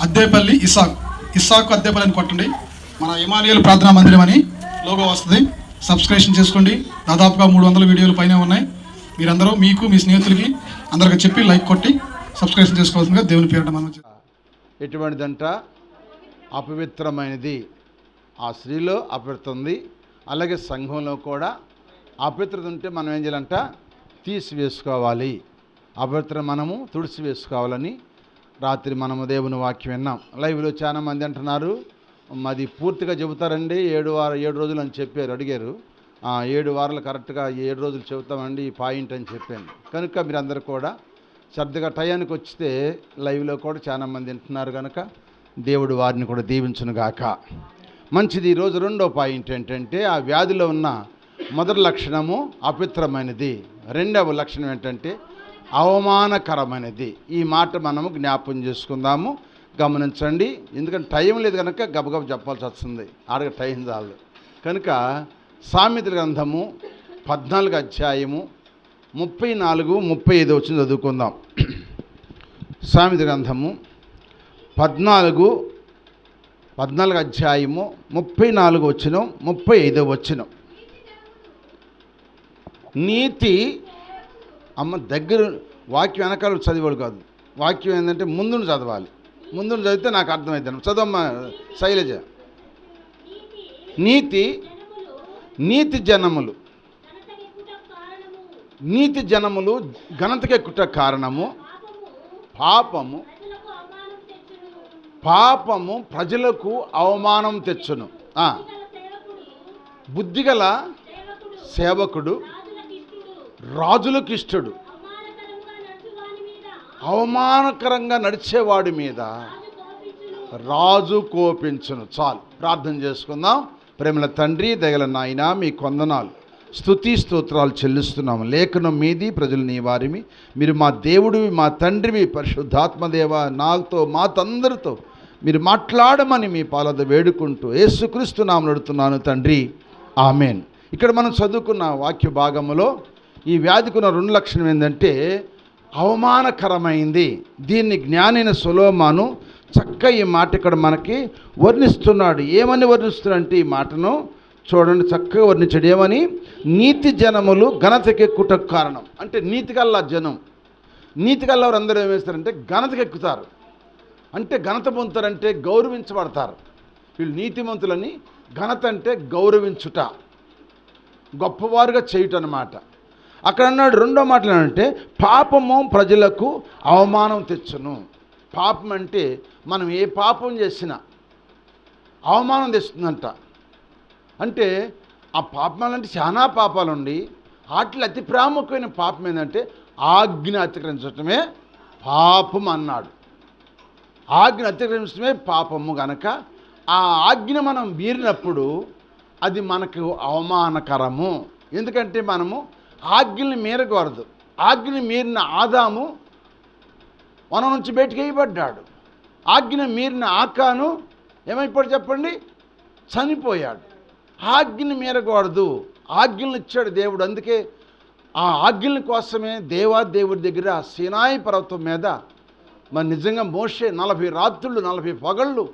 అద్దేపల్లి ఇసాక్. ఇసాక్ అద్దేపల్లి అని కొట్టండి. మన ఇమానియల్ ప్రార్థనా మందిరం అని లోగో వస్తుంది. సబ్స్క్రిప్షన్ చేసుకోండి. దాదాపుగా మూడు వందల వీడియోలు పైన ఉన్నాయి. మీరందరూ మీకు మీ స్నేహితులకి అందరికి చెప్పి లైక్ కొట్టి సబ్స్క్రిప్షన్ చేసుకోవాల్సిందిగా దేవుని పేరిట మనం ఎటువంటిదంట అపవిత్రమైనది ఆ స్త్రీలో అపవిత్ర ఉంది అలాగే సంఘంలో కూడా అపవిత్రత ఉంటే మనం ఏం చేయాలంట? తీసివేసుకోవాలి. అపవిత్ర మనము తుడిచి వేసుకోవాలని రాత్రి మనము దేవుని వాక్యం విన్నాం. లైవ్లో చాలామంది అంటున్నారు మాది పూర్తిగా చెబుతారండి ఏడు వార ఏడు రోజులు అని చెప్పారు అడిగారు. ఆ, ఏడు వారాలు కరెక్ట్గా ఏడు రోజులు చెబుతామండి ఈ పాయింట్ అని చెప్పాను. కనుక మీరందరూ కూడా శ్రద్ధగా టయానికి వచ్చితే లైవ్లో కూడా చాలామంది వింటున్నారు కనుక దేవుడు వారిని కూడా దీవించునుగాక మంచిది ఈరోజు రెండో పాయింట్ ఏంటంటే ఆ వ్యాధిలో ఉన్న మొదటి లక్షణము అపిత్రమైనది రెండవ లక్షణం ఏంటంటే అవమానకరమైనది. ఈ మాట మనము జ్ఞాపం చేసుకుందాము. గమనించండి. ఎందుకంటే టైం లేదు కనుక గబగబ చెప్పాల్సి వస్తుంది. ఆడగ టైం చాలు కనుక సామెతల గ్రంథము పద్నాలుగు అధ్యాయము ముప్పై నాలుగు ముప్పై ఐదు వచ్చింది చదువుకుందాం. సామెత గ్రంథము పద్నాలుగు పద్నాలుగు అధ్యాయము ముప్పై నాలుగు వచ్చిన ముప్పై ఐదో వచ్చిన. నీతి అమ్మ దగ్గర వాక్యం వెనకాల చదివాడు కాదు. వాక్యం ఏంటంటే ముందును చదవాలి. ముందును చదివితే నాకు అర్థమవుతాను చదవమ్మ శైలజ. నీతి నీతి జనములు. నీతి జనములు ఘనతకెక్కుట కారణము పాపము. పాపము ప్రజలకు అవమానం తెచ్చును. బుద్ధిగల సేవకుడు రాజులకు ఇష్టడు అవమానకరంగా నడిచేవాడి మీద రాజు కోపించును. చాలు ప్రార్థన చేసుకుందాం. ప్రేమల తండ్రి దగల నాయన మీ కొందనాలు. స్థుతి స్తోత్రాలు చెల్లిస్తున్నాము. లేఖనం మీది ప్రజలు నీ వారిమి. మీరు మా దేవుడివి మా తండ్రివి పరిశుద్ధాత్మదేవ నాతో మాతందరితో మీరు మాట్లాడమని మీ పాలద వేడుకుంటూ యేసుక్రీస్తు నామం నడుతున్నాను తండ్రి. ఆమెన్. ఇక్కడ మనం చదువుకున్న వాక్య భాగములో ఈ వ్యాధికున్న రెండు లక్షణం ఏంటంటే అవమానకరమైంది. దీన్ని జ్ఞానైన సులోమాను చక్క ఈ మాట ఇక్కడ మనకి వర్ణిస్తున్నాడు. ఏమని వర్ణిస్తున్నాడంటే ఈ మాటను చూడండి చక్కగా వర్ణించాడు. ఏమని? నీతి జనములు ఘనతకెక్కుట కారణం. అంటే నీతికల్లా జనం. నీతికల్లా వారు అందరూ ఏం వేస్తారంటే ఘనతకెక్కుతారు. అంటే ఘనత పొందుతారంటే గౌరవించబడతారు. వీళ్ళు నీతిమంతులని ఘనత అంటే గౌరవించుట గొప్పవారుగా చేయుట అనమాట అక్కడ అన్నాడు రెండో మాటలు అంటే పాపము ప్రజలకు అవమానం తెచ్చును. పాపం అంటే మనం ఏ పాపం చేసినా అవమానం తెస్తుందంట. అంటే ఆ పాపం అంటే చాలా పాపాలు ఉండి వాటిలో అతి ప్రాముఖ్యమైన పాపం ఏంటంటే ఆజ్ఞ అతిక్రమించటమే పాపం అన్నాడు. ఆజ్ఞ అతిక్రమించడమే పాపము గనక ఆ ఆజ్ఞ మనం మీరినప్పుడు అది మనకు అవమానకరము. ఎందుకంటే మనము ఆజ్ఞని మీరకూడదు. ఆజ్ఞని మీరిన ఆదాము వనం నుంచి బయటికి వేయబడ్డాడు ఆజ్ఞ మీరిన ఆకాను ఏమైపోయాడు చెప్పండి? చనిపోయాడు. ఆజ్ఞని మీరకూడదు. ఆజ్ఞలు ఇచ్చాడు దేవుడు. అందుకే ఆ ఆజ్ఞల కోసమే దేవా దేవుడి దగ్గర సినాయి పర్వతం మీద మరి నిజంగా మోసే నలభై రాత్రులు నలభై పగళ్ళు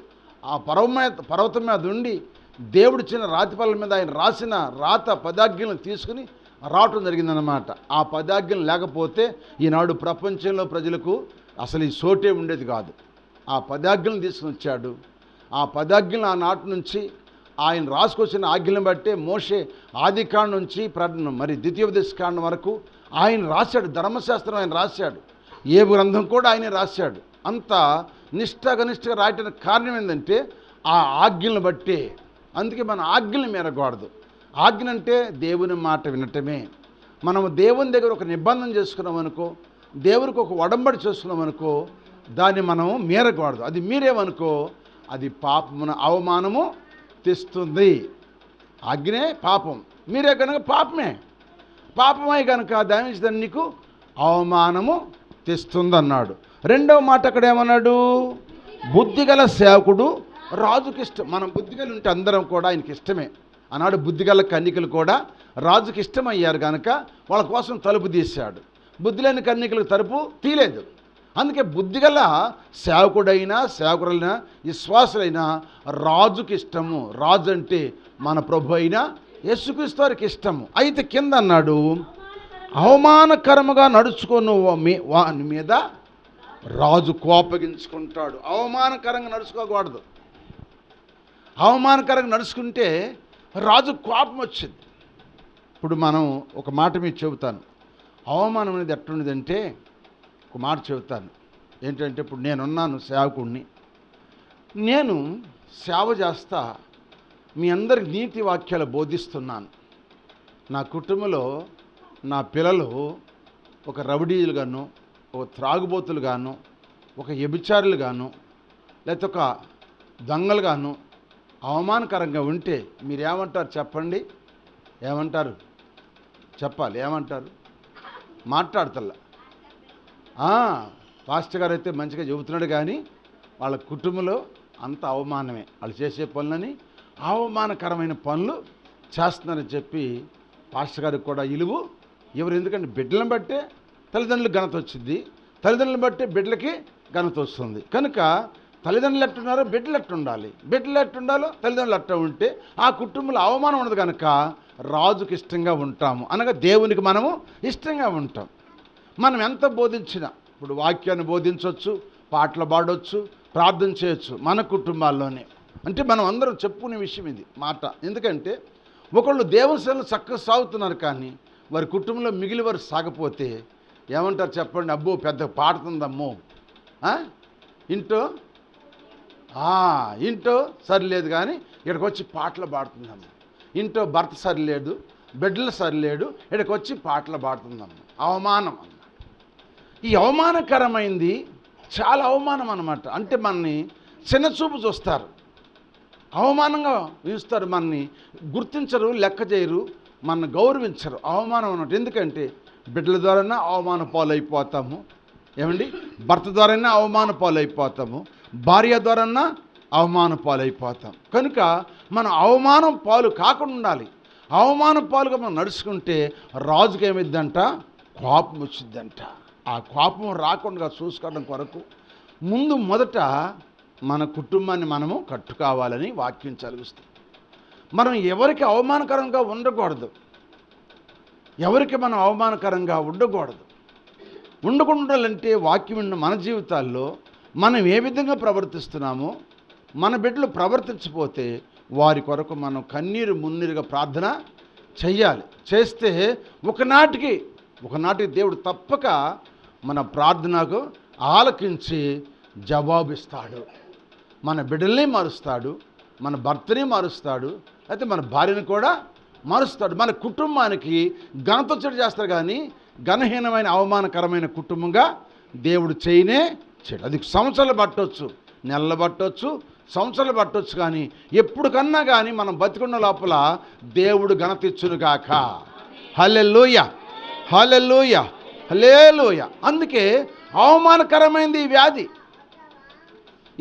ఆ పర్వమ పర్వతం మీద ఉండి దేవుడు చిన్న రాతిపల్ల మీద ఆయన రాసిన రాత పదాజ్ఞలను తీసుకుని రావటం జరిగిందనమాట ఆ పదాజ్ఞం లేకపోతే ఈనాడు ప్రపంచంలో ప్రజలకు అసలు ఈ సోటే ఉండేది కాదు. ఆ పదాజ్ఞలను తీసుకుని వచ్చాడు. ఆ పదాజ్ఞలు ఆనాటి నుంచి ఆయన రాసుకొచ్చిన ఆజ్ఞలను బట్టే మోషే ఆదికాండ నుంచి ప్రకటన మరి ద్వితీయోపదేశ కాండం వరకు ఆయన రాశాడు. ధర్మశాస్త్రం ఆయన రాశాడు. ఏ గ్రంథం కూడా ఆయనే రాశాడు. అంత నిష్ఠగనిష్టగా రాయటానికి కారణం ఏంటంటే ఆ ఆజ్ఞలను బట్టే. అందుకే మన ఆజ్ఞలు మేరకూడదు ఆజ్ఞ అంటే దేవుని మాట వినటమే. మనము దేవుని దగ్గర ఒక నిబంధన చేసుకున్నాం అనుకో దేవునికి ఒక ఒడంబడి చేసుకున్నాం అనుకో దాన్ని మనం మీరకూడదు. అది మీరేమనుకో అది పాపమున అవమానము తెస్తుంది. ఆజ్ఞే పాపం. మీరే కనుక పాపమే. పాపమై కనుక దాని నీకు అవమానము తెస్తుందన్నాడు. రెండవ మాట అక్కడ ఏమన్నాడు? బుద్ధిగల సేవకుడు రాజుకి ఇష్టం మనం బుద్ధిగలు ఉంటే అందరం కూడా ఆయనకి ఇష్టమే ఆనాడు బుద్ధిగల కన్నికలు కూడా రాజుకి ఇష్టమయ్యారు కనుక వాళ్ళ కోసం తలుపు తీశాడు. బుద్ధి లేని కన్నికలకు తలుపు తీయలేదు. అందుకే బుద్ధిగల సేవకుడైనా సేవకుడైనా విశ్వాసులైనా రాజుకి ఇష్టము. రాజు అంటే మన ప్రభు అయినా యేసుక్రీస్తు వారికి ఇష్టము. అయితే కింద అన్నాడు అవమానకరముగా నడుచుకొని మీ వాని మీద రాజు కోపగించుకుంటాడు. అవమానకరంగా నడుచుకోకూడదు. అవమానకరంగా నడుచుకుంటే రాజు కోపం వచ్చింది. ఇప్పుడు మనం ఒక మాట మీకు చెబుతాను. అవమానం అనేది ఎట్లుండదంటే ఒక మాట చెబుతాను. ఏంటంటే ఇప్పుడు నేనున్నాను సేవకుడిని నేను సేవ చేస్తా మీ అందరికి నీతి వాక్యాలు బోధిస్తున్నాను. నా కుటుంబంలో నా పిల్లలు ఒక రౌడీలుగాను ఒక త్రాగుబోతులుగాను ఒక వ్యభిచారులుగాను లేకపోతే ఒక దొంగలుగాను అవమానకరంగా ఉంటే మీరేమంటారు చెప్పండి? ఏమంటారు? చెప్పాలి. ఏమంటారు? మాట్లాడతల్లా. పాస్టర్ గారు అయితే మంచిగా చెబుతున్నాడు కానీ వాళ్ళ కుటుంబంలో అంత అవమానమే. వాళ్ళు చేసే పనులని అవమానకరమైన పనులు చేస్తున్నారని చెప్పి పాస్టర్ గారికి కూడా ఇలువు. ఎవరు ఎందుకంటే బిడ్డలను బట్టే తల్లిదండ్రులకు ఘనత వచ్చింది. తల్లిదండ్రులను బట్టే బిడ్డలకి ఘనత వస్తుంది. కనుక తల్లిదండ్రులు ఎట్టున్నారో బిడ్డలు ఎట్టుండాలి బిడ్డలు ఎట్టుండాలో తల్లిదండ్రులు ఎట్ట ఉంటే ఆ కుటుంబంలో అవమానం ఉండదు కనుక రాజుకి ఇష్టంగా ఉంటాము. అనగా దేవునికి మనము ఇష్టంగా ఉంటాం. మనం ఎంత బోధించినా ఇప్పుడు వాక్యాన్ని బోధించవచ్చు పాటలు పాడవచ్చు ప్రార్థన చేయొచ్చు మన కుటుంబాల్లోనే. అంటే మనం అందరం చెప్పుకునే విషయం ఇది మాట. ఎందుకంటే ఒకళ్ళు దేవుని సేవలు చక్కగా సాగుతున్నారు కానీ వారి కుటుంబంలో మిగిలి వారు సాగపోతే ఏమంటారు చెప్పండి? అబ్బో పెద్ద పాడుతుందమ్మో ఇంట్లో ఇంటో సరిలేదు కానీ ఇక్కడికి వచ్చి పాటలు పాడుతుందమ్మ. ఇంటో భర్త సరిలేదు బిడ్డలు సరిలేడు ఇక్కడికి వచ్చి పాటలు పాడుతుందమ్మ. అవమానం అన్న ఈ అవమానకరమైంది చాలా అవమానం అన్నమాట. అంటే మనని చిన్న చూపు చూస్తారు. అవమానంగా చూస్తారు మనని గుర్తించరు లెక్క చేయరు మన గౌరవించరు. అవమానం అన్నట్టు ఎందుకంటే బిడ్డల ద్వారానే అవమాన పాలైపోతాము. ఏమండి? భర్త ద్వారానే అవమాన పాలైపోతాము. భార్య ద్వారానా అవమాన పాలైపోతాం. కనుక మనం అవమానం పాలు కాకుండా ఉండాలి. అవమాన పాలుగా మనం నడుచుకుంటే రాజుకి ఏమిద్దంట? కోపం వచ్చిందంట ఆ కోపం రాకుండా చూసుకోవడం కొరకు ముందు మొదట మన కుటుంబాన్ని మనము కట్టుకోవాలని వాక్యం చదివిస్తుంది. మనం ఎవరికి అవమానకరంగా ఉండకూడదు. ఎవరికి మనం అవమానకరంగా ఉండకూడదు. ఉండకుండాలంటే వాక్యం ఉన్న మన జీవితాల్లో మనం ఏ విధంగా ప్రవర్తిస్తున్నామో మన బిడ్డలు ప్రవర్తించిపోతే వారి కొరకు మనం కన్నీరు మున్నీరుగా ప్రార్థన చెయ్యాలి. చేస్తే ఒకనాటికి ఒకనాటికి దేవుడు తప్పక మన ప్రార్థనకు ఆలకించి జవాబిస్తాడు. మన బిడ్డల్ని మారుస్తాడు మన భర్తని మారుస్తాడు అయితే మన భార్యని కూడా మారుస్తాడు. మన కుటుంబానికి ఘనతొచ్చడి చేస్తారు కానీ ఘనహీనమైన అవమానకరమైన కుటుంబంగా దేవుడు చేయనే చేయడు అది సంవత్సరాలు పట్టవచ్చు నెలలు పట్టవచ్చు సంవత్సరాలు పట్టవచ్చు కానీ ఎప్పుడు కన్నా కానీ మనం బతికున్న లోపల దేవుడు గణతిచ్చును ఇచ్చును గాక. హలెల్లోయ హలెల్లోయ హలేలోయ అందుకే అవమానకరమైంది ఈ వ్యాధి.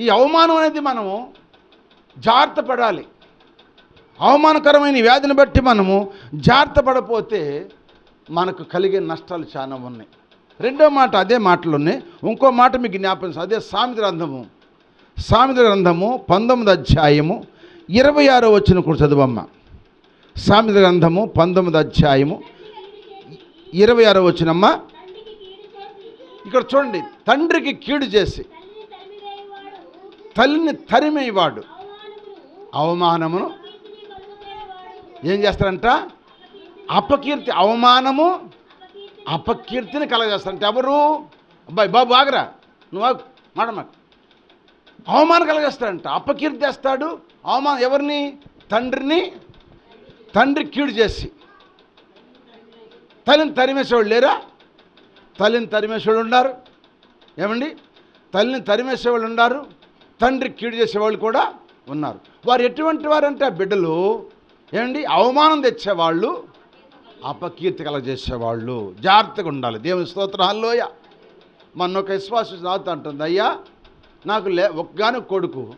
ఈ అవమానం అనేది మనము జాగ్రత్త పడాలి. అవమానకరమైన వ్యాధిని బట్టి మనము జాగ్రత్త పడపోతే మనకు కలిగే నష్టాలు చాలా ఉన్నాయి. రెండో మాట అదే మాటలు ఉన్నాయి ఇంకో మాట మీకు జ్ఞాపకం అదే సామెత గ్రంథము. సామెత గ్రంథము పంతొమ్మిది అధ్యాయము ఇరవై ఆరో వచ్చిన కూడా చదువమ్మ. సామెత గ్రంథము పంతొమ్మిది అధ్యాయము ఇరవై ఆరో వచ్చినమ్మ ఇక్కడ చూడండి తండ్రికి కీడు చేసి తల్లిని తరిమేవాడు. అవమానమును ఏం చేస్తారంట? అపకీర్తి అవమానము అపకీర్తిని కలగజేస్తారంట ఎవరు? అబ్బాయి బాబు ఆగరా. నువ్వు ఆగు మాట మాకు. అవమానం కలగజేస్తాడంట అపకీర్తి చేస్తాడు. అవమానం ఎవరిని? తండ్రిని తండ్రి కీడు చేసి. తల్లిని తరిమేసేవాళ్ళు లేరా? తల్లిని తరిమేసేవాళ్ళు ఉన్నారు. ఏమండి? తల్లిని తరిమేసేవాళ్ళు ఉన్నారు. తండ్రి కీడు చేసేవాళ్ళు కూడా ఉన్నారు. వారు ఎటువంటి వారంటే ఆ బిడ్డలు ఏమండి? అవమానం తెచ్చేవాళ్ళు అపకీర్తి కలగజేసేవాళ్ళు జాగ్రత్తగా ఉండాలి దేవుని స్తోత్రాల్లోయ మొన్న ఒక విశ్వాసం చదువుతా అంటుంది అయ్యా నాకు లే ఒక్కగాను కొడుకు.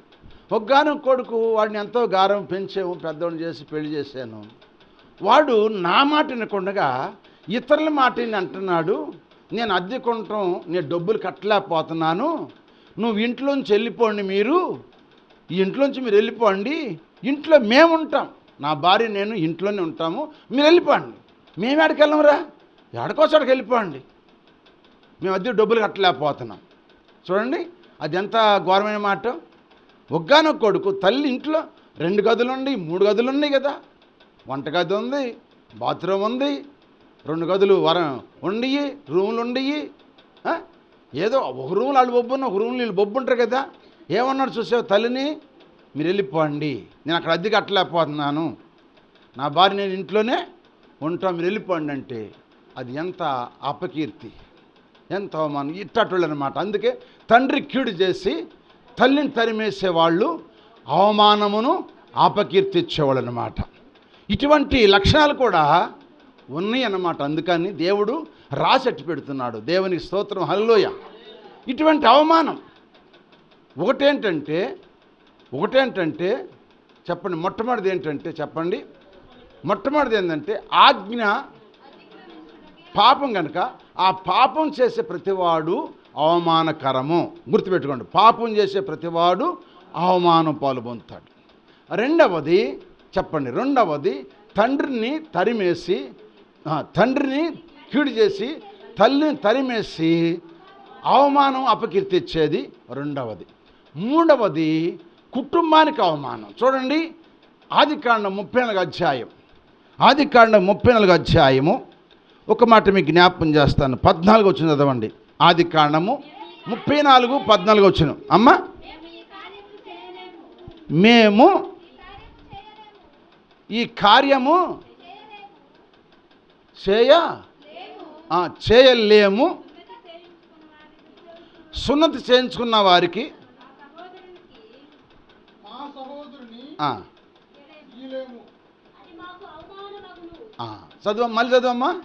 ఒక్కగాను కొడుకు వాడిని ఎంతో గారం పెంచాము పెద్దవాడిని చేసి పెళ్ళి చేశాను. వాడు నా మాట వినకుండగా ఇతరుల మాట అంటున్నాడు. నేను అద్దె కొనటం నేను డబ్బులు కట్టలేకపోతున్నాను. నువ్వు ఇంట్లోంచి వెళ్ళిపోండి మీరు. ఈ ఇంట్లోంచి మీరు వెళ్ళిపోండి. ఇంట్లో మేము ఉంటాం నా భార్య నేను ఇంట్లోనే ఉంటాము. మీరు వెళ్ళిపోండి. మేము ఎక్కడికి వెళ్ళంరా ఎక్కడికోసాడికి వెళ్ళిపోండి. మేము అద్దె డబ్బులు కట్టలేకపోతున్నాం. చూడండి అది ఎంత ఘోరమైన మాట. ఒగ్గాన కొడుకు తల్లి ఇంట్లో రెండు గదులు ఉన్నాయి మూడు గదులు ఉన్నాయి కదా వంటగది ఉంది బాత్రూమ్ ఉంది రెండు గదులు వర ఉండి రూములు ఉండి ఏదో ఒక రూములు వాళ్ళు బొబ్బున్న ఒక రూములు వీళ్ళు బొబ్బు ఉంటారు కదా. ఏమన్నాడు చూసావు తల్లిని? మీరు వెళ్ళిపోండి. నేను అక్కడ అద్దె కట్టలేకపోతున్నాను. నా భార్య నేను ఇంట్లోనే ఉంటాం మీరు వెళ్ళిపోండి అంటే అది ఎంత అపకీర్తి. ఎంత అవమానం ఇట్టట్లు అనమాట అందుకే తండ్రి కీడు చేసి తల్లిని తరిమేసే వాళ్ళు అవమానమును అపకీర్తి ఇచ్చేవాళ్ళు అనమాట ఇటువంటి లక్షణాలు కూడా ఉన్నాయి అన్నమాట అందుకని దేవుడు రాసెట్టు పెడుతున్నాడు. దేవునికి స్తోత్రం. హల్లోయ ఇటువంటి అవమానం ఒకటేంటంటే ఒకటేంటంటే చెప్పండి. మొట్టమొదటిది ఏంటంటే చెప్పండి. మొట్టమొదటిది ఏంటంటే ఆజ్ఞ పాపం కనుక ఆ పాపం చేసే ప్రతివాడు అవమానకరము. గుర్తుపెట్టుకోండి పాపం చేసే ప్రతివాడు అవమానం పాల్పొందుతాడు రెండవది చెప్పండి రెండవది తండ్రిని తరిమేసి తండ్రిని కీడు చేసి తల్లిని తరిమేసి అవమానం అపకీర్తి ఇచ్చేది రెండవది. మూడవది కుటుంబానికి అవమానం. చూడండి ఆదికాండం ముప్పై నాలుగు అధ్యాయం. ఆదికాండం ముప్పై నాలుగు అధ్యాయము. ఒక మాట మీకు జ్ఞాపకం చేస్తాను. పద్నాలుగు వచ్చిన చదవండి. ఆదికాండము ముప్పై నాలుగు పద్నాలుగు వచ్చిన అమ్మ మేము ఈ కార్యము చేయ చేయలేము. సున్నతి చేయించుకున్న వారికి మా సహోదరుని ఆ, ఈలేము ఆ, చదువు మళ్ళీ చదువమ్మా?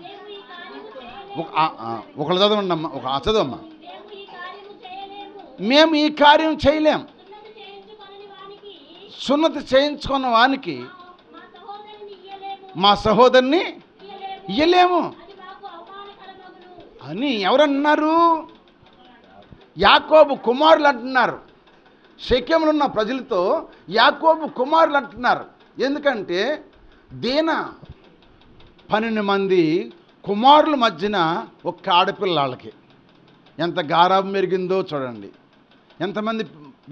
ఒకళ్ళు చదవండి అమ్మా ఒక చదువమ్మా చదవమ్మా. మేము ఈ కార్యం చేయలేం. సున్నతి చేయించుకున్న వానికి మా సహోదరిని ఇయ్యలేము. అని ఎవరన్నారు? యాకోబు కుమారులు అంటున్నారు. శక్యంలో ఉన్న ప్రజలతో యాకోబు కుమారులు అంటున్నారు. ఎందుకంటే దీన పన్నెండు మంది కుమారుల మధ్యన ఒక్క ఆడపిల్ల వాళ్ళకి. ఎంత గారాబం పెరిగిందో చూడండి. ఎంతమంది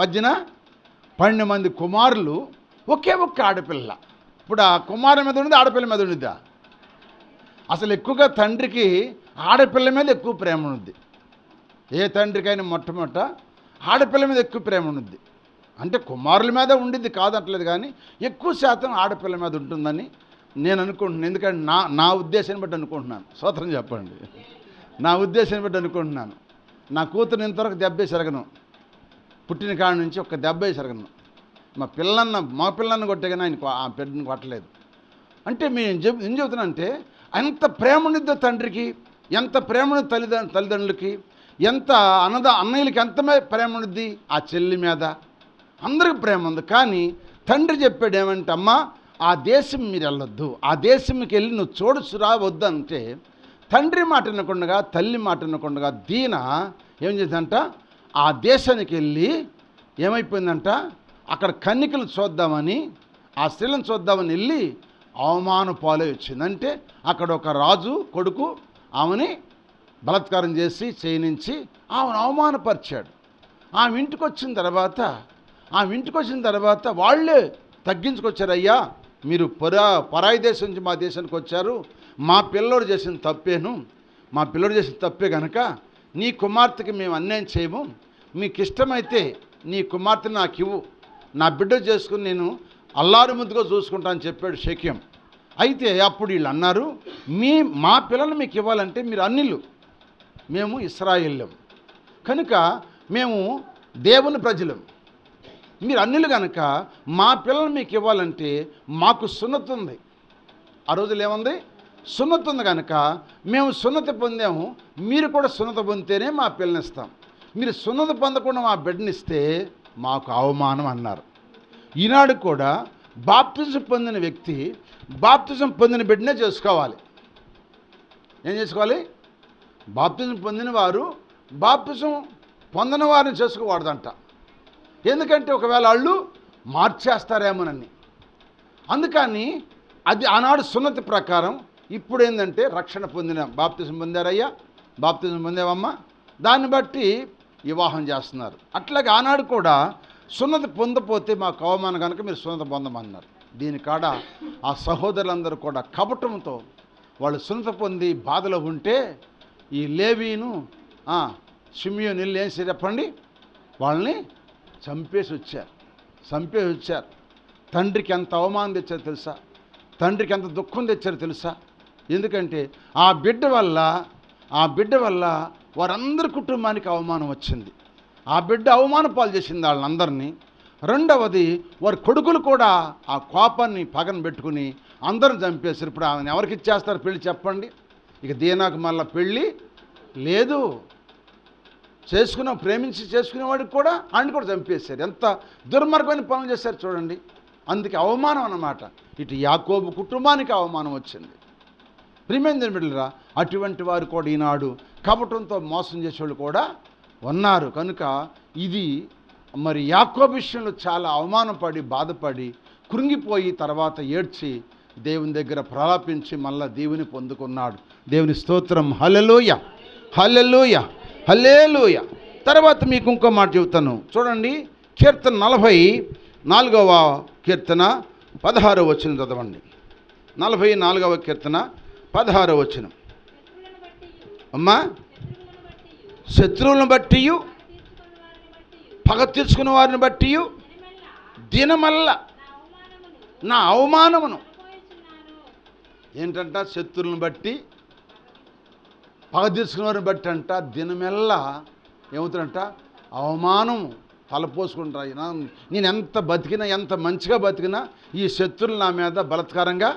మధ్యన? పన్నెండు మంది కుమారులు ఒకే ఒక్క ఆడపిల్ల. ఇప్పుడు ఆ కుమారు మీద ఉండిద్దా ఆడపిల్ల మీద ఉండిద్దా? అసలు ఎక్కువగా తండ్రికి ఆడపిల్ల మీద ఎక్కువ ప్రేమ ఉంది ఏ తండ్రికైనా మొట్టమొదట ఆడపిల్ల మీద ఎక్కువ ప్రేమ ఉంది అంటే కుమారుల మీద ఉండిద్ది కాదంటలేదు కానీ ఎక్కువ శాతం ఆడపిల్ల మీద ఉంటుందని నేను అనుకుంటున్నాను ఎందుకంటే నా నా ఉద్దేశాన్ని బట్టి అనుకుంటున్నాను. సూత్రం చెప్పండి. నా ఉద్దేశాన్ని బట్టి అనుకుంటున్నాను. నా కూతురు ఇంతవరకు దెబ్బే సరగను. పుట్టిన కాడ నుంచి ఒక దెబ్బే సరగను. మా పిల్లన్న మా పిల్లన్న కొట్టే కానీ ఆయన ఆ బిడ్డను కొట్టలేదు. అంటే మేము చెప్ ఏం చెబుతున్నానంటే ఎంత ప్రేమ ఉండిద్దో తండ్రికి ఎంత ప్రేమ తల్లిద తల్లిదండ్రులకి ఎంత అన్నద అన్నయ్యలకి ఎంత ప్రేమనుద్ది ప్రేమ ఉండిద్ది ఆ చెల్లి మీద. అందరికి ప్రేమ ఉంది. కానీ తండ్రి చెప్పాడు ఏమంటే అమ్మా ఆ దేశం మీరు వెళ్ళొద్దు ఆ దేశంకి వెళ్ళి నువ్వు చూడొచ్చురా వద్దు అంటే తండ్రి మాట వినకుండా తల్లి మాట వినకుండా దీన ఏం చేద్దంట ఆ దేశానికి వెళ్ళి ఏమైపోయిందంట? అక్కడ కన్నికలు చూద్దామని ఆ స్త్రీలను చూద్దామని వెళ్ళి అవమాన పాలై వచ్చింది. అంటే అక్కడ ఒక రాజు కొడుకు ఆమెని బలాత్కారం చేసి చేయనించి ఆమెను అవమానపరిచాడు. ఆమె ఇంటికి వచ్చిన తర్వాత ఆమె ఇంటికి వచ్చిన తర్వాత వాళ్ళే తగ్గించుకొచ్చారయ్యా మీరు పరా పరాయి దేశం నుంచి మా దేశానికి వచ్చారు. మా పిల్లోడు చేసిన తప్పేను. మా పిల్లోడు చేసిన తప్పే కనుక నీ కుమార్తెకి మేము అన్యాయం చేయము. మీకు ఇష్టమైతే నీ కుమార్తె నాకు ఇవ్వు నా బిడ్డ చేసుకుని నేను అల్లారు ముద్దుగా చూసుకుంటానని చెప్పాడు శక్యం అయితే అప్పుడు వీళ్ళు అన్నారు మీ మా పిల్లలు మీకు ఇవ్వాలంటే మీరు అన్నిళ్ళు. మేము ఇస్రాయిల్లం కనుక మేము దేవుని ప్రజలం. మీరు అన్నిలు కనుక మా పిల్లలు మీకు ఇవ్వాలంటే మాకు సున్నతి ఉంది. ఆ రోజులు ఏముంది? సున్నతి ఉంది కనుక మేము సున్నతి పొందాము మీరు కూడా సున్నత పొందితేనే మా పిల్లని ఇస్తాం. మీరు సున్నత పొందకుండా మా బిడ్డనిస్తే మాకు అవమానం అన్నారు. ఈనాడు కూడా బాప్తిజం పొందిన వ్యక్తి బాప్తిజం పొందిన బిడ్డనే చేసుకోవాలి. ఏం చేసుకోవాలి? బాప్తిజం పొందిన వారు బాప్తిజం పొందిన వారిని చేసుకోకూడదంట. ఎందుకంటే ఒకవేళ వాళ్ళు మార్చేస్తారేమోనని. అందుకని అది ఆనాడు సున్నతి ప్రకారం ఇప్పుడు ఏంటంటే రక్షణ పొందిన బాప్తిజం పొందారయ్యా బాప్తిజం పొందావమ్మా దాన్ని బట్టి వివాహం చేస్తున్నారు. అట్లాగే ఆనాడు కూడా సున్నతి పొందపోతే మాకు అవమానం కనుక మీరు సున్నతి పొందమన్నారు. దీని కాడ ఆ సహోదరులందరూ కూడా కపటంతో వాళ్ళు సున్నత పొంది బాధలో ఉంటే ఈ లేవీను సిమియో నీళ్ళు ఏం చెప్పండి? వాళ్ళని చంపేసి వచ్చారు చంపేసి వచ్చారు తండ్రికి ఎంత అవమానం తెచ్చారు తెలుసా? తండ్రికి ఎంత దుఃఖం తెచ్చారు తెలుసా? ఎందుకంటే ఆ బిడ్డ వల్ల ఆ బిడ్డ వల్ల వారందరి కుటుంబానికి అవమానం వచ్చింది. ఆ బిడ్డ అవమాన పాలు చేసింది వాళ్ళందరినీ. రెండవది వారి కొడుకులు కూడా ఆ కోపాన్ని పగన పెట్టుకుని అందరిని చంపేశారు. ఇప్పుడు ఆమెను ఎవరికి ఇచ్చేస్తారు పెళ్ళి చెప్పండి? ఇక దీనాకు మళ్ళీ పెళ్ళి లేదు. చేసుకున్న ప్రేమించి చేసుకునేవాడికి కూడా ఆయన కూడా చంపేశారు. ఎంత దుర్మార్గమైన పనులు చేశారు చూడండి. అందుకే అవమానం అన్నమాట. ఇటు యాకోబు కుటుంబానికి అవమానం వచ్చింది. ప్రిమేంద్ర బిడ్డలరా అటువంటి వారు కూడా ఈనాడు కపటంతో మోసం చేసేవాళ్ళు కూడా ఉన్నారు. కనుక ఇది మరి యాకోబు విషయంలో చాలా అవమానపడి బాధపడి కృంగిపోయి తర్వాత ఏడ్చి దేవుని దగ్గర ప్రలాపించి మళ్ళా దేవుని పొందుకున్నాడు. దేవుని స్తోత్రం. హలలోయ హలలోయ హలేలోయ తర్వాత మీకు ఇంకో మాట చెబుతాను. చూడండి కీర్తన నలభై నాలుగవ కీర్తన పదహారవ వచ్చిన చదవండి. నలభై నాలుగవ కీర్తన పదహారవ వచ్చిన అమ్మా శత్రువులను బట్టి పగ తీర్చుకున్న వారిని బట్టి దినమల్ల నా అవమానమును. ఏంటంట? శత్రువులను బట్టి పగ తీర్చుకున్న బట్టి అంట దినమెల్లా ఏమవుతుందంట? అవమానం తలపోసుకుంటా నేను ఎంత బతికినా ఎంత మంచిగా బతికినా ఈ శత్రువులు నా మీద బలత్కారంగా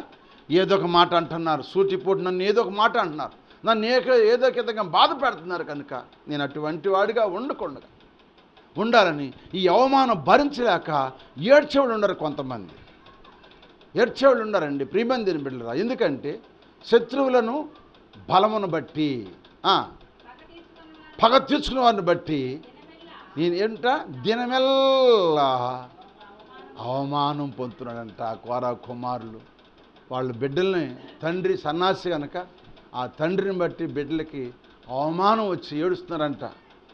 ఏదో ఒక మాట అంటున్నారు. సూటిపోటు నన్ను ఏదో ఒక మాట అంటున్నారు. నన్ను ఏక ఏదో కిందగా బాధ పెడుతున్నారు కనుక నేను అటువంటి వాడిగా ఉండకుండా. ఉండాలని ఈ అవమానం భరించలేక ఏడ్చేవాళ్ళు ఉండరు కొంతమంది. ఏడ్చేవాళ్ళు ఉండరండి. ప్రియమందిని బిడ్డరా ఎందుకంటే శత్రువులను బలమును బట్టి పగ తీర్చుకున్న వారిని బట్టి నేను ఏంట? దినమెల్లా అవమానం పొందుతున్నాడంట కోర కుమారులు. వాళ్ళ బిడ్డల్ని తండ్రి సన్నాసి కనుక ఆ తండ్రిని బట్టి బిడ్డలకి అవమానం వచ్చి ఏడుస్తున్నారంట.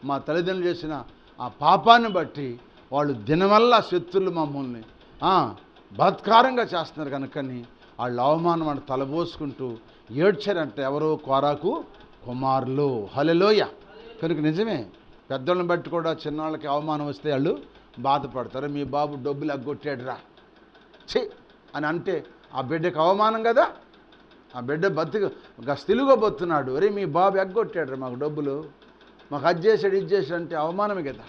మా తల్లిదండ్రులు చేసిన ఆ పాపాన్ని బట్టి వాళ్ళు దినవల్ల శత్రులు మమ్మల్ని బలత్కారంగా చేస్తున్నారు కనుకని వాళ్ళు అవమానం అంటే తలబోసుకుంటూ ఏడ్చారంట ఎవరో కోరాకు కుమారులు. హలెలోయ కనుక నిజమే పెద్దోళ్ళని బట్టి కూడా చిన్నవాళ్ళకి అవమానం వస్తే వాళ్ళు బాధపడతారు. మీ బాబు డబ్బులు అగ్గొట్టాడురా. ఛీ! అని అంటే ఆ బిడ్డకి అవమానం కదా? ఆ బిడ్డ బతుకు తెలుగుగా బతున్నాడు అరే మీ బాబు ఎగ్గొట్టాడు మాకు డబ్బులు. మాకు అది చేశాడు ఇది చేశాడు అంటే అవమానమే కదా?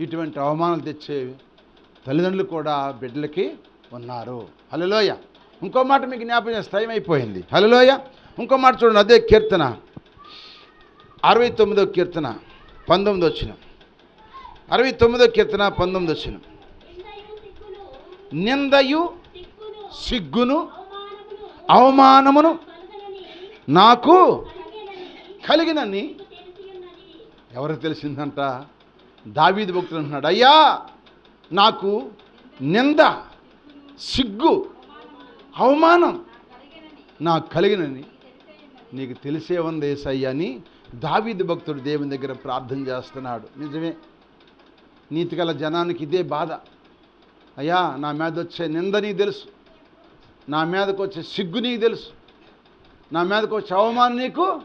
ఇటువంటి అవమానాలు తెచ్చేవి తల్లిదండ్రులు కూడా బిడ్డలకి ఉన్నారు. హలోయ ఇంకో మాట మీకు జ్ఞాపకం చేస్తే టైం అయిపోయింది. హలోయ ఇంకో మాట చూడండి అదే కీర్తన. అరవై తొమ్మిదో కీర్తన పంతొమ్మిది వచ్చిన అరవై తొమ్మిదో కీర్తన పంతొమ్మిది వచ్చిన నిందయు సిగ్గును అవమానమును నాకు కలిగినని. ఎవరికి తెలిసిందంట? దావీది భక్తులు అంటున్నాడు అయ్యా నాకు నింద సిగ్గు అవమానం. నాకు కలిగినని నీకు తెలిసే ఉంది ఏసయ్య అని దావీదు భక్తుడు దేవుని దగ్గర ప్రార్థన చేస్తున్నాడు. నిజమే. నీతిగల జనానికి ఇదే బాధ. అయ్యా నా మీద వచ్చే నింద నీకు తెలుసు. నా మీదకు వచ్చే సిగ్గు నీకు తెలుసు. నా మీదకు వచ్చే అవమానం నీకు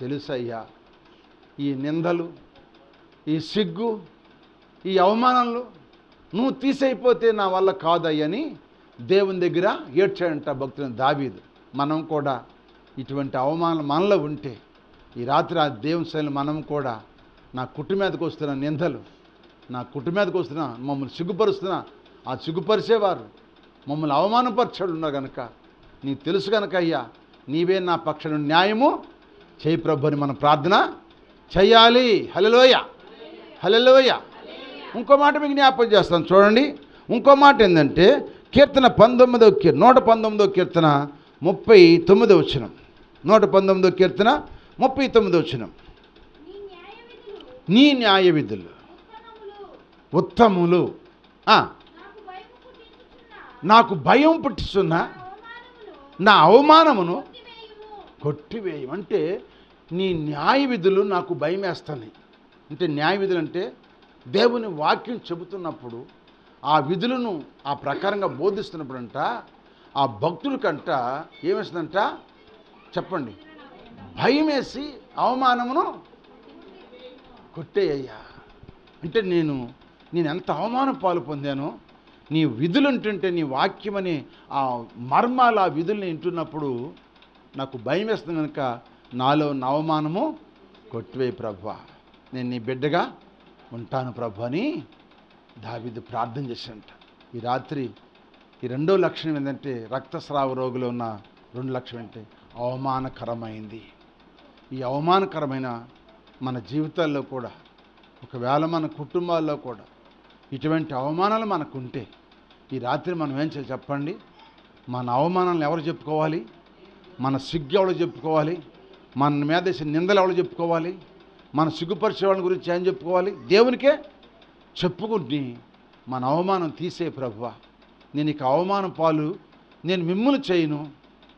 తెలుసు అయ్యా ఈ నిందలు ఈ సిగ్గు ఈ అవమానంలో నువ్వు తీసైపోతే నా వల్ల కాదయ్యని దేవుని దగ్గర ఏడ్చాడంట భక్తులను దావీదు. మనం కూడా ఇటువంటి అవమానం మనలో ఉంటే ఈ రాత్రి ఆ దేవుని శైలి మనం కూడా నా కుట్టు మీదకి వస్తున్న నిందలు నా కుట్టు మీదకి వస్తున్న మమ్మల్ని సిగ్గుపరుస్తున్న ఆ సిగ్గుపరిచేవారు మమ్మల్ని అవమానపరచాడు ఉన్నారు కనుక నీకు తెలుసు కనుక అయ్యా నీవే నా పక్షను న్యాయము. చేయి ప్రభు అని మనం ప్రార్థన చెయ్యాలి. హలలోయ హలలోయ ఇంకో మాట మీకు జ్ఞాపకం చేస్తాను. చూడండి. ఇంకో మాట ఏంటంటే కీర్తన పంతొమ్మిదో నూట పంతొమ్మిదో కీర్తన ముప్పై తొమ్మిదో వచ్చిన నూట పంతొమ్మిదో కీర్తన ముప్పై తొమ్మిదో వచ్చిన నీ న్యాయ విధులు. ఉత్తములు. నాకు భయం పుట్టిస్తున్న నా అవమానమును కొట్టివేయం. అంటే నీ న్యాయ విధులు నాకు భయం వేస్తాయి అంటే న్యాయ విధులు అంటే దేవుని వాక్యం చెబుతున్నప్పుడు ఆ విధులను ఆ ప్రకారంగా బోధిస్తున్నప్పుడంట ఆ భక్తులకంట ఏమేస్తుందంట? చెప్పండి. భయమేసి అవమానమును కొట్టేయ్యా. అంటే నేను నేను ఎంత అవమానం పాలు పొందానో నీ విధులుంటుంటే నీ వాక్యమని ఆ మర్మాలు ఆ విధుల్ని వింటున్నప్పుడు నాకు భయం వేస్తుంది కనుక నాలో ఉన్న అవమానము కొట్టివే ప్రభు. నేను నీ బిడ్డగా ఉంటాను ప్రభు అని దావిదు ప్రార్థన చేశాడంట. ఈ రాత్రి ఈ రెండో లక్షణం ఏంటంటే రక్తస్రావ రోగులు ఉన్న రెండు లక్షణం ఏంటంటే అవమానకరమైంది. ఈ అవమానకరమైన మన జీవితాల్లో కూడా ఒకవేళ మన కుటుంబాల్లో కూడా ఇటువంటి అవమానాలు మనకుంటే ఈ రాత్రి మనం ఏం చేయాలి చెప్పండి? మన అవమానాలను ఎవరు చెప్పుకోవాలి? మన సిగ్గు ఎవరు చెప్పుకోవాలి? మన మీద నిందలు ఎవరు చెప్పుకోవాలి? మన సిగ్గుపరిచే వాళ్ళ గురించి ఏం చెప్పుకోవాలి? దేవునికే చెప్పుకుంటే మన అవమానం తీసే ప్రభువ నేను ఇక అవమానం పాలు నేను మిమ్మల్ని చేయను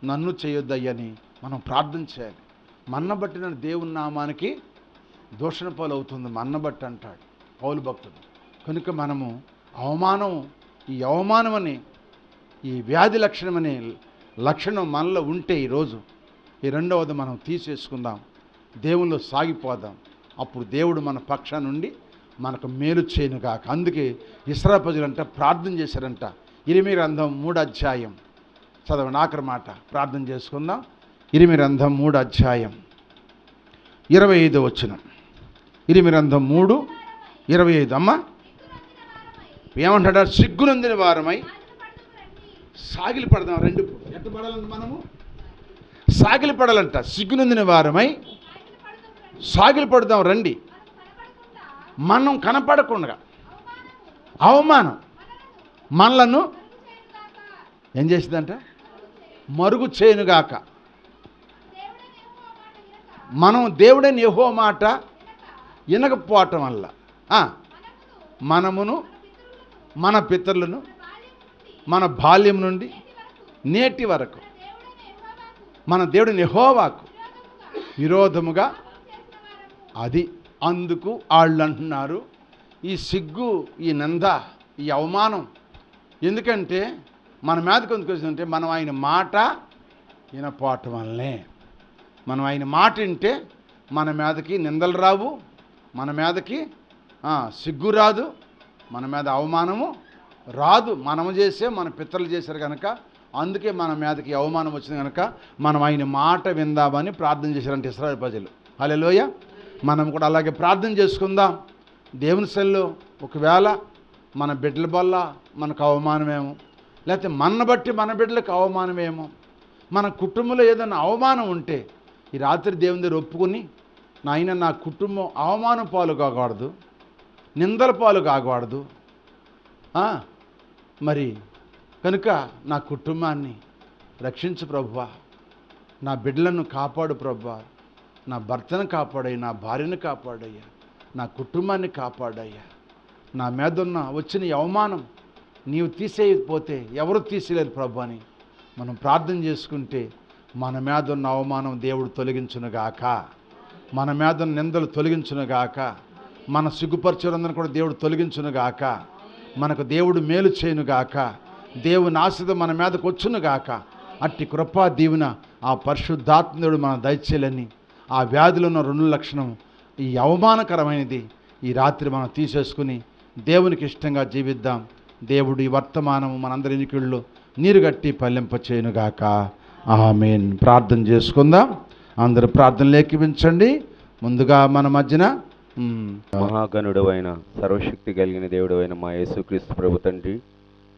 నన్ను చేయొద్దయ్యని మనం ప్రార్థన చేయాలి. మన్నబట్టిన దేవుని నామానికి దూషణ పాలు అవుతుంది. మన్నబట్టి అంటాడు పౌలు భక్తుడు. కనుక మనము అవమానం ఈ అవమానం అనే ఈ వ్యాధి లక్షణం అనే లక్షణం మనలో ఉంటే ఈరోజు ఈ రెండవది మనం తీసేసుకుందాం. దేవుల్లో సాగిపోదాం. అప్పుడు దేవుడు మన పక్ష నుండి మనకు మేలు చేయనుగాక. అందుకే ఇస్రా ప్రజలంట ప్రార్థన చేశారంట. ఇరిమి గ్రంథం మూడు అధ్యాయం. చదవండి ఆఖరి మాట. ప్రార్థన చేసుకుందాం. ఇరిమి గ్రంథం మూడు అధ్యాయం. ఇరవై ఐదు వచ్చిన ఇరిమి గ్రంథం మూడు ఇరవై ఐదు. అమ్మ ఏమంటాడు? సిగ్గునందిన వారమై సాగిలి పడదాం రెండు. ఎట్ట పడాలంట మనము? సాగిలి పడాలంట. సిగ్గునందిన వారమై సాగిలి పడదాం రండి. మనం కనపడకుండా. అవమానం. మనలను ఏం చేసిందంట? మరుగు చేయనుగాక. మనం దేవుడని యహో మాట వినకపోవటం వల్ల. మనమును మన పితరులను మన బాల్యం నుండి నేటి వరకు మన దేవుడిని యెహోవాకు విరోధముగా అది అందుకు వాళ్ళు అంటున్నారు ఈ సిగ్గు ఈ నింద ఈ అవమానం ఎందుకంటే మన మీదకి ఎందుకు వచ్చిందంటే మనం ఆయన మాట వినపోవటం వల్లనే. మనం ఆయన మాట వింటే మన మీదకి నిందలు రావు మన మీదకి సిగ్గు రాదు మన మీద అవమానము రాదు. మనము చేసే మన పిత్రలు చేశారు కనుక అందుకే మన మీదకి అవమానం వచ్చింది కనుక మనం ఆయన మాట విందామని ప్రార్థన చేశారంటే ఇస్రాయల్ ప్రజలు. హలోయ మనం కూడా అలాగే ప్రార్థన చేసుకుందాం. దేవుని సెల్లో ఒకవేళ మన బిడ్డల వల్ల మనకు అవమానమేమో లేకపోతే మన బట్టి మన బిడ్డలకు అవమానమేమో మన కుటుంబంలో ఏదైనా అవమానం ఉంటే ఈ రాత్రి దేవుని దగ్గర ఒప్పుకుని నాయన నా కుటుంబం అవమానం పాలు కాకూడదు నిందల పాలు కాకూడదు. మరి కనుక నా కుటుంబాన్ని రక్షించు ప్రభువా. నా బిడ్డలను కాపాడు ప్రభువా. నా భర్తను కాపాడయ్యా నా భార్యను కాపాడయ్యా నా కుటుంబాన్ని కాపాడయ్యా. నా మీద ఉన్న వచ్చిన అవమానం నీవు తీసేయకపోతే ఎవరు తీసేయలేరు ప్రభు అని మనం ప్రార్థన చేసుకుంటే మన మీద ఉన్న అవమానం దేవుడు తొలగించునుగాక. మన మీద ఉన్న నిందలు తొలగించునుగాక. మన సిగ్గుపరచులందరిని కూడా దేవుడు తొలగించునుగాక. మనకు దేవుడు మేలు చేయునుగాక. దేవుని ఆశతో మన మీదకు వచ్చునుగాక. అట్టి కృపా దీవున ఆ పరిశుద్ధాత్ముడు మన దయచేయాలని ఆ వ్యాధిలో ఉన్న రెండు లక్షణం ఈ అవమానకరమైనది. ఈ రాత్రి మనం తీసేసుకుని దేవునికి ఇష్టంగా జీవిద్దాం. దేవుడు ఈ వర్తమానము మనందరి ఎన్నికల్లో నీరు గట్టి పల్లెంప చేయనుగాక. ఆమెన్. ప్రార్థన చేసుకుందాం. అందరూ ప్రార్థన లేఖించండి ముందుగా మన మధ్యన ఉమ్, మహాగణుడు అయిన సర్వశక్తి కలిగిన దేవుడు అయిన మా యేసుక్రీస్తు ప్రభు తండ్రి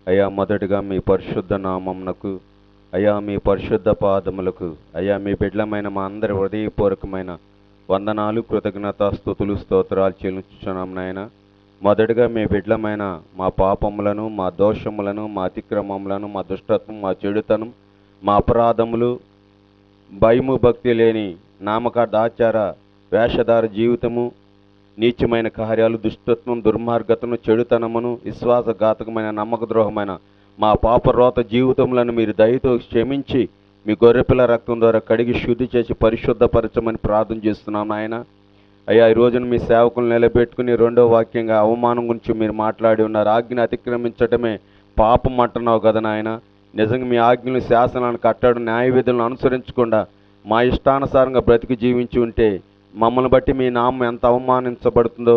అయా మొదటగా మీ పరిశుద్ధ నామంనకు అయా మీ పరిశుద్ధ పాదములకు అయా మీ బిడ్డలమైన మా అందరి హృదయపూర్వకమైన వందనాలు కృతజ్ఞత స్థుతులు స్తోత్రాలు చెల్లించున్నాం నాయన. మొదటగా మీ బిడ్డలమైన మా పాపములను మా దోషములను మా అతిక్రమములను మా దుష్టత్వం మా చెడుతనం మా అపరాధములు భయము భక్తి లేని నామకార్థాచార వేషధార జీవితము నీచమైన కార్యాలు దుష్టత్వం దుర్మార్గతను చెడుతనమును విశ్వాసఘాతకమైన నమ్మకద్రోహమైన మా పాపరోత జీవితములను మీరు దయతో క్షమించి మీ గొర్రెపిల్ల రక్తం ద్వారా కడిగి శుద్ధి చేసి పరిశుద్ధపరచమని ప్రార్థన చేస్తున్నాం నాయన. అయ్యా ఈ రోజున మీ సేవకులు నిలబెట్టుకుని రెండో వాక్యంగా అవమానం గురించి మీరు మాట్లాడి ఉన్నారు. ఆజ్ఞను అతిక్రమించటమే పాపం అంటున్నావు కదా నాయన. నిజంగా మీ ఆజ్ఞలు శాసనాలను కట్టడం న్యాయ విధులను అనుసరించకుండా మా ఇష్టానుసారంగా బ్రతికి జీవించి ఉంటే మమ్మల్ని బట్టి మీ నామం ఎంత అవమానించబడుతుందో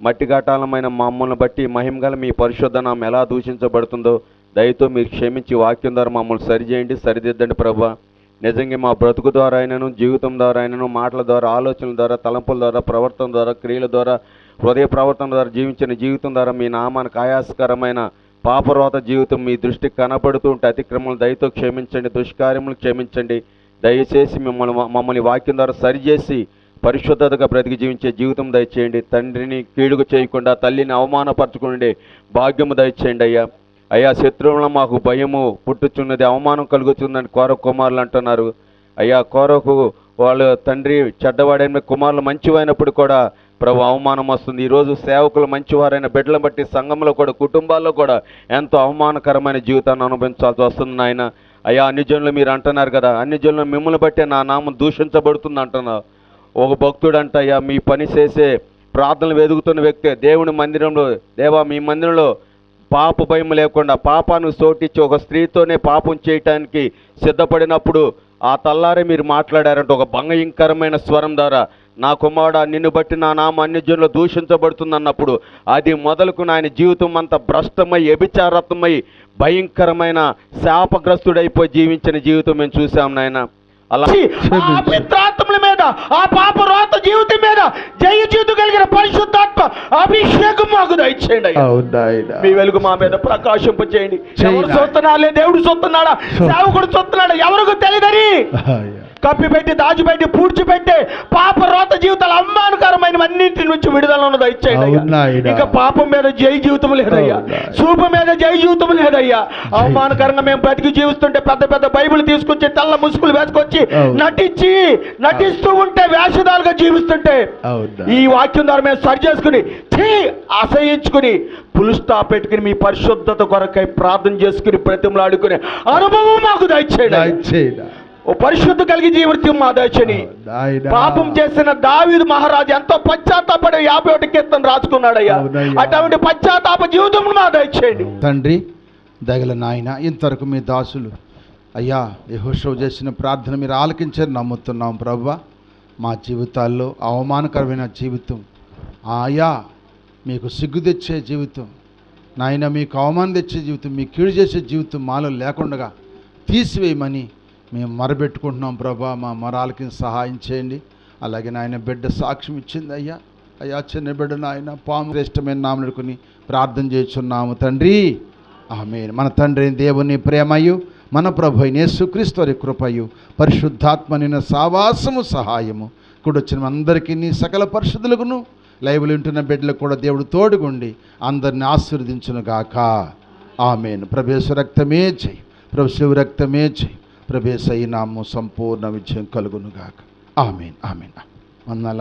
మట్టి ఘటాలమైన మమ్మల్ని బట్టి మహిమగల మీ పరిశుద్ధ నామం ఎలా దూషించబడుతుందో దయతో మీరు క్షమించి వాక్యం ద్వారా మమ్మల్ని సరిచేయండి సరిదిద్దండి ప్రభా. నిజంగా మా బ్రతుకు ద్వారా అయినను జీవితం ద్వారా అయినను మాటల ద్వారా ఆలోచనల ద్వారా తలంపుల ద్వారా ప్రవర్తన ద్వారా క్రియల ద్వారా హృదయ ప్రవర్తన ద్వారా జీవించిన జీవితం ద్వారా మీ నామానికి ఆయాసకరమైన పాపరోత జీవితం మీ దృష్టికి కనబడుతూ ఉంటే అతిక్రమలు దయతో క్షమించండి దుష్కార్యములు క్షమించండి. దయచేసి మిమ్మల్ని మమ్మల్ని వాక్యం ద్వారా సరిచేసి పరిశుద్ధతగా బ్రతికి జీవించే జీవితం దయచేయండి. తండ్రిని కీడుగు చేయకుండా తల్లిని అవమానపరచుకుండే భాగ్యము దయచేయండి అయ్యా. అయ్యా శత్రువుల మాకు భయము పుట్టుచున్నది అవమానం కలుగుతుందని కోర కుమారులు అంటున్నారు. అయ్యా కోరకు వాళ్ళ తండ్రి చెడ్డవాడైన కుమారులు మంచివైనప్పుడు కూడా ప్రభు అవమానం వస్తుంది. ఈరోజు సేవకులు మంచివారైన బిడ్డలను బట్టి సంఘంలో కూడా కుటుంబాల్లో కూడా ఎంతో అవమానకరమైన జీవితాన్ని అనుభవించాల్సి వస్తుంది నాయన. అయ్యా అన్ని జనులు మీరు అంటున్నారు కదా అన్ని జనులు మిమ్మల్ని బట్టే నా నామం దూషించబడుతుంది అంటున్నారు. ఒక భక్తుడు అంట అయ్యా మీ పని చేసే ప్రార్థనలు వెదుగుతున్న వ్యక్తి దేవుని మందిరంలో దేవా మీ మందిరంలో పాప భయం లేకుండా పాపాన్ని సోటిచ్చి ఒక స్త్రీతోనే పాపం చేయటానికి సిద్ధపడినప్పుడు ఆ తల్లారే మీరు మాట్లాడారంటే ఒక భంగయంకరమైన స్వరం ద్వారా నా కుమారుడా నిన్ను బట్టి నా నామ అన్యజనులు దూషించబడుతుందన్నప్పుడు అది మొదలుకు ఆయన జీవితం అంతా భ్రష్టమై వ్యభిచారత్మై భయంకరమైన శాపగ్రస్తుడైపోయి జీవించిన జీవితం మేము చూసాం నాయన. అలా మీద ఆ పాప రోత జీవితం మీద జయ జీవితం కలిగిన పరిశుద్ధాత్మ అభిషేకం అయ్యా. అవునాయన. మీ వెలుగు మా మీద ప్రకాశింప చేయండి చేయి ఎవరు నాయనా. చూస్తున్నాలే దేవుడు చూస్తున్నాడా? సేవకుడు చూస్తున్నాడా? ఎవరికి తెలియదని? కప్పిపెట్టి దాచిపెట్టి పూడ్చిపెట్టి పాప రోత జీవితాలు అవమానకరమైన అన్నింటి నుంచి విడుదలను దయచేయండి అయ్యా. అవునాయనా. ఇంకా పాపం మీద జై జీవితం లేదయ్యా. చూపు మీద జై జీవితం లేదయ్యా అవమానకరంగా మేము బ్రతికి జీవిస్తుంటే పెద్ద పెద్ద బైబిల్ తీసుకొచ్చి తెల్ల ముసుగులు వేసుకొచ్చి. నటించి నటిస్తూ ఉంటే వేషధాలుగా జీవిస్తుంటే. ఈ వాక్యం ద్వారా మేము సరి చేసుకుని అసహించుకుని పులు స్టాప్ పెట్టుకుని మీ పరిశుద్ధత కొరకై ప్రార్థన చేసుకుని ప్రతిమలాడుకునే అనుభవం మాకు దయచేయండి పరిశుద్ధ కలిగి జీవితం మా నాయనా. పాపం చేసిన దావీదు మహారాజు ఎంతో పశ్చాత్తాపడి యాభై ఒకటి కీర్తన రాసుకున్నాడయ్యా. అటువంటి పశ్చాత్తాప జీవితం మా దయచేయండి. తండ్రి దగల నాయన ఇంతవరకు మీ దాసులు అయ్యా యెహోషువ చేసిన ప్రార్థన మీరు ఆలకించని నమ్ముతున్నాం ప్రభా. మా జీవితాల్లో అవమానకరమైన జీవితం. ఆయా మీకు సిగ్గు తెచ్చే జీవితం. నాయన మీకు అవమానం తెచ్చే జీవితం మీ కీడు చేసే జీవితం మాలో లేకుండా తీసివేయమని మేము మరబెట్టుకుంటున్నాం ప్రభా మా మరాలకి సహాయం చేయండి. అలాగే నాయన బిడ్డ సాక్ష్యం ఇచ్చింది అయ్యా. అయ్యా చిన్న బిడ్డ నాయన పాము శ్రేష్టమైన నామనుకుని ప్రార్థన చేస్తున్నాము తండ్రి. ఆమె మన తండ్రి దేవుని ప్రేమయు మన ప్రభు అయిన యేసుక్రీస్తు వారి కృపయు పరిశుద్ధాత్మ నిన్న సావాసము సహాయము. కూడొచ్చిన అందరికీ నీ సకల పరిశుద్ధులకును లైవ్లు వింటున్న బిడ్డలకు కూడా దేవుడు తోడుగుండి అందరిని ఆశీర్వదించునుగాక. ఆమెను. ప్రభేశ్వరక్తమే రక్తమే ప్రభు శివ రక్తమే చేయి ప్రవేశ నాము సంపూర్ణ విజయం కలుగునుగాక. ఆమెన్ ఆమెన్ వందల